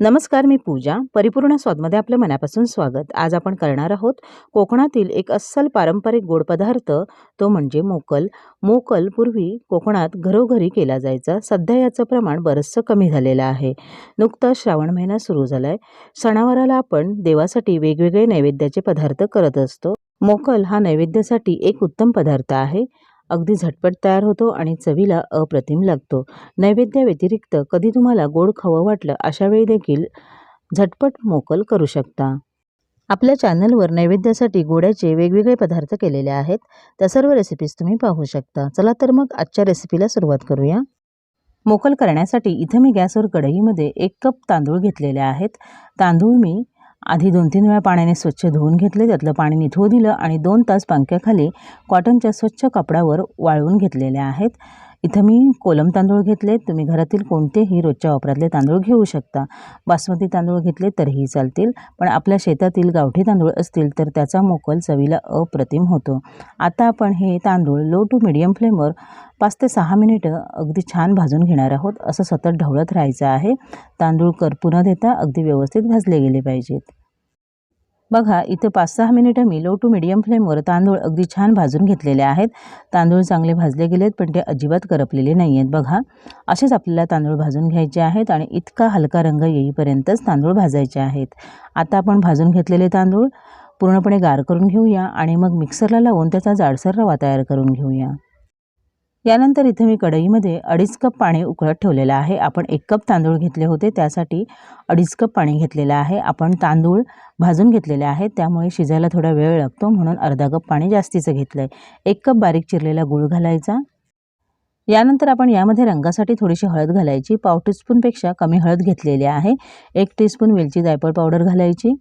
नमस्कार मी पूजा. परिपूर्ण स्वादमध्ये आपलं मनापासून स्वागत. आज आपण करणार आहोत कोकणातील एक अस्सल पारंपरिक गोड पदार्थ तो म्हणजे मोकल. मोकल पूर्वी कोकणात घरोघरी केला जायचा. सध्या याचं प्रमाण बरंचसं कमी झालेलं आहे. नुकताच श्रावण महिना सुरू झाला आहे सणावाराला आपण देवासाठी वेगवेगळे नैवेद्याचे पदार्थ करत असतो. मोकल हा नैवेद्यासाठी एक उत्तम पदार्थ आहे. अगदी झटपट तयार होतो आणि चवीला अप्रतिम लागतो. नैवेद्याव्यतिरिक्त कधी तुम्हाला गोड खावं वाटलं अशावेळी देखील झटपट मोकल करू शकता. आपल्या चॅनलवर नैवेद्यासाठी गोड्याचे वेगवेगळे पदार्थ केलेले आहेत. त्या सर्व रेसिपीज तुम्ही पाहू शकता. चला तर मग आजच्या रेसिपीला सुरुवात करूया. मोकल करण्यासाठी इथं मी गॅसवर कढईमध्ये एक कप तांदूळ घेतलेले आहेत. तांदूळ मी आधी दोन तीन वेळा पाण्याने स्वच्छ धुवून घेतले त्यातलं पाणी निथवू दिलं आणि दोन तास पंख्याखाली कॉटनच्या स्वच्छ कपड्यावर वाळवून घेतलेल्या आहेत. इथं मी कोलम तांदूळ घेतले तुम्ही घरातील कोणतेही रोजच्या वापरातले तांदूळ घेऊ शकता. बासमती तांदूळ घेतले तरीही चालतील. पण आपल्या शेतातील गावठी तांदूळ असतील तर त्याचा मोकल चवीला अप्रतिम होतो. आता आपण हे तांदूळ लो टू मिडियम फ्लेमवर पाच ते सहा मिनिटं अगदी छान भाजून घेणार आहोत. असं सतत ढवळत राहायचं आहे. तांदूळ करपू न देता अगदी व्यवस्थित भाजले गेले पाहिजेत. बघा इथे पाच सहा मिनिटं मी लो टू मिडियम फ्लेमवर तांदूळ अगदी छान भाजून घेतलेले आहेत. तांदूळ चांगले भाजले गेलेत पण ते अजिबात करपलेले नाही आहेत बघा असेच आपल्याला तांदूळ भाजून घ्यायचे आहेत आणि इतका हलका रंग येईपर्यंतच तांदूळ भाजायचे आहेत. आता आपण भाजून घेतलेले तांदूळ पूर्णपणे गार करून घेऊया आणि मग मिक्सरला लावून त्याचा जाडसर रवा तयार करून घेऊया. यानंतर इथे मी कढईमध्ये अडीच कप पाणी उकळत ठेवलेलं आहे. आपण एक कप तांदूळ घेतले होते त्यासाठी अडीच कप पाणी घेतलेलं आहे. आपण तांदूळ भाजून घेतलेले आहेत त्यामुळे शिजायला थोडा वेळ लागतो म्हणून अर्धा कप पाणी जास्तीचं घेतलं आहे एक कप बारीक चिरलेला गूळ घालायचा. यानंतर आपण यामध्ये रंगासाठी थोडीशी हळद घालायची. पाव टीस्पूनपेक्षा कमी हळद घेतलेली आहे. एक टीस्पून वेलची जायफळ पावडर घालायची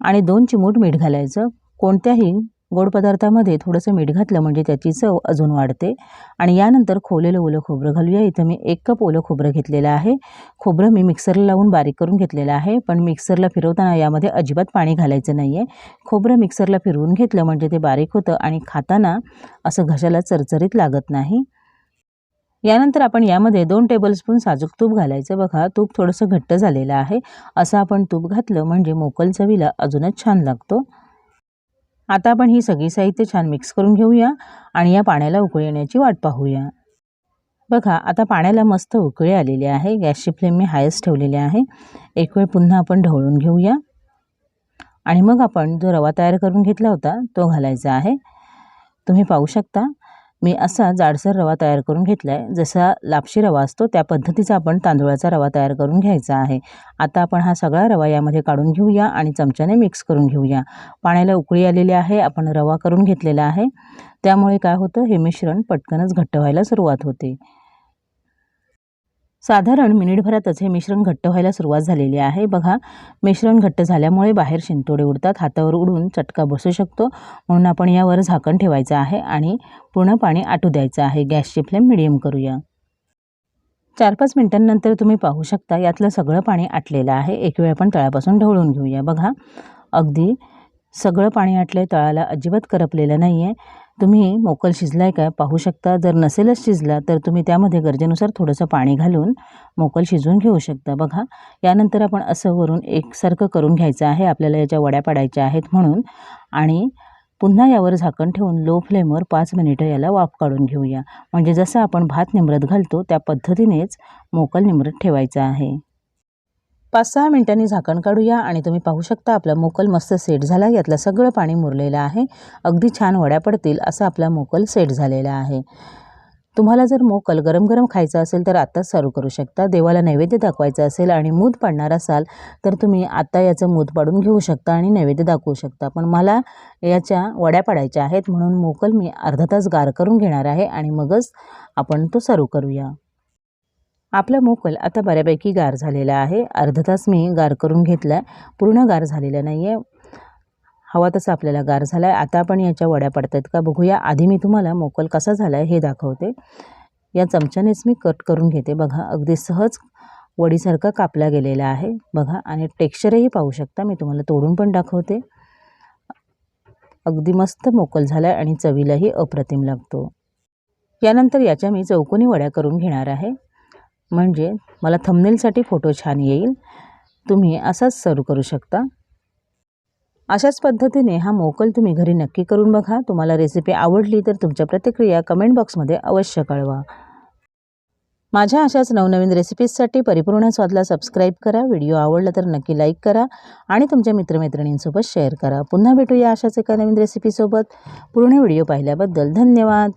आणि दोन चिमूट मीठ घालायचं. कोणत्याही गोड पदार्थामध्ये थोडंसं मीठ घातलं म्हणजे त्याची चव अजून वाढते. आणि यानंतर खोलेलं ओलं खोबरं घालूया. इथं मी एक कप ओलं खोबरं घेतलेलं आहे. खोबरं मी मिक्सरला लावून बारीक करून घेतलेलं आहे. पण मिक्सरला फिरवताना यामध्ये अजिबात पाणी घालायचं नाही आहे खोबरं मिक्सरला फिरवून घेतलं म्हणजे ते बारीक होतं आणि खाताना असं घशाला चरचरीत लागत नाही. यानंतर आपण यामध्ये दोन टेबलस्पून साजूक तूप घालायचं. बघा तूप थोडंसं घट्ट झालेलं आहे. असं आपण तूप घातलं म्हणजे मोकल चवीला अजूनच छान लागतो. आता आपण ही सगळी साहित्य छान मिक्स करून घेऊया आणि या पाण्याला उकळी येण्याची वाट पाहूया. बघा आता पाण्याला मस्त उकळी आलेली आहे. गॅसची फ्लेम मी हायस्ट ठेवलेली आहे. एक वेळ पुन्हा आपण ढवळून घेऊया. आणि मग आपण जो रवा तयार करून घेतला होता तो घालायचा आहे. तुम्ही पाहू शकता. मी असा जाडसर रवा तयार करून घेतला आहे जसा लापशी रवा असतो त्या पद्धतीचा आपण तांदूळाचा रवा तयार करून घ्यायचा आहे. आता आपण हा सगळा रवा यामध्ये काढून घेऊया आणि चमच्याने मिक्स करून घेऊया. पाण्याला उकळी आलेली आहे आपण रवा करून घेतलेला आहे. त्यामुळे काय होतं हे मिश्रण पटकनच घट्ट व्हायला सुरुवात होते. साधारण मिनिटभरातच हे मिश्रण घट्ट व्हायला सुरुवात झालेली आहे. बघा मिश्रण घट्ट झाल्यामुळे बाहेर शिंतोडे उडतात. हातावर उडून चटका बसू शकतो. म्हणून आपण यावर झाकण ठेवायचं आहे आणि पूर्ण पाणी आटू द्यायचं आहे. गॅसची फ्लेम मिडियम करूया. चार पाच मिनटांनंतर तुम्ही पाहू शकता यातलं सगळं पाणी आटलेलं आहे. एक वेळ आपण तळापासून ढवळून घेऊया. बघा अगदी सगळं पाणी आटलं तळाला अजिबात करपलेलं नाही आहे तुम्ही मोकल शिजला आहे काय पाहू शकता. जर नसेलच शिजला तर तुम्ही त्यामध्ये गरजेनुसार थोडंसं पाणी घालून मोकल शिजवून घेऊ शकता. बघा यानंतर आपण असं वरून एकसारखं करून घ्यायचं आहे. आपल्याला याच्या वड्या पाडायच्या आहेत म्हणून. आणि पुन्हा यावर झाकण ठेवून लो फ्लेमवर पाच मिनिटं याला वाफ काढून घेऊया. म्हणजे जसं आपण भात निमरत घालतो त्या पद्धतीनेच मोकल निमरत ठेवायचं आहे. पाच सहा मिनटांनी झाकण काढूया आणि तुम्ही पाहू शकता आपला मोकल मस्त सेट झाला. यातलं सगळं पाणी मुरलेलं आहे. अगदी छान वड्या पडतील असं आपला मोकल सेट झालेला आहे. तुम्हाला जर मोकल गरम गरम खायचं असेल तर आत्ताच सर्व करू शकता. देवाला नैवेद्य दाखवायचं असेल आणि मूद पाडणार असाल तर तुम्ही आत्ता याचं मूद पाडून घेऊ शकता आणि नैवेद्य दाखवू शकता. पण मला याच्या वड्या पाडायच्या आहेत म्हणून मोकल मी अर्धा तास गार करून घेणार आहे आणि मगच आपण तो सर्व करूया. आपला मोकल आता बऱ्यापैकी गार झालेला आहे. अर्धा तास मी गार करून घेतला आहे पूर्ण गार झालेला नाही आहे हवा तसा आपल्याला गार झाला आहे आता आपण याच्या वड्या पडत आहेत का बघूया. आधी मी तुम्हाला मोकल कसा झाला आहे हे दाखवते. या चमच्यानेच मी कट करून घेते. बघा अगदी सहज वडीसारखा कापला गेलेला आहे. बघा आणि टेक्स्चरही पाहू शकता. मी तुम्हाला तोडून पण दाखवते. अगदी मस्त मोकल झाला आहे आणि चवीलाही अप्रतिम लागतो. यानंतर याच्या मी चौकोनी वड्या करून घेणार आहे. म्हणजे मला थंबनेलसाठी फोटो छान येईल. तुम्ही असाच सर्व करू शकता. अशाच पद्धतीने हा मोकल तुम्ही घरी नक्की करून बघा. तुम्हाला रेसिपी आवडली तर तुमच्या प्रतिक्रिया कमेंट बॉक्समध्ये अवश्य कळवा. माझ्या अशाच नवनवीन रेसिपीजसाठी परिपूर्ण स्वादला सबस्क्राईब करा. व्हिडिओ आवडला तर नक्की लाईक करा आणि तुमच्या मित्रमैत्रिणींसोबत शेअर करा. पुन्हा भेटूया अशाच एका नवीन रेसिपीसोबत पूर्ण व्हिडिओ पाहिल्याबद्दल धन्यवाद.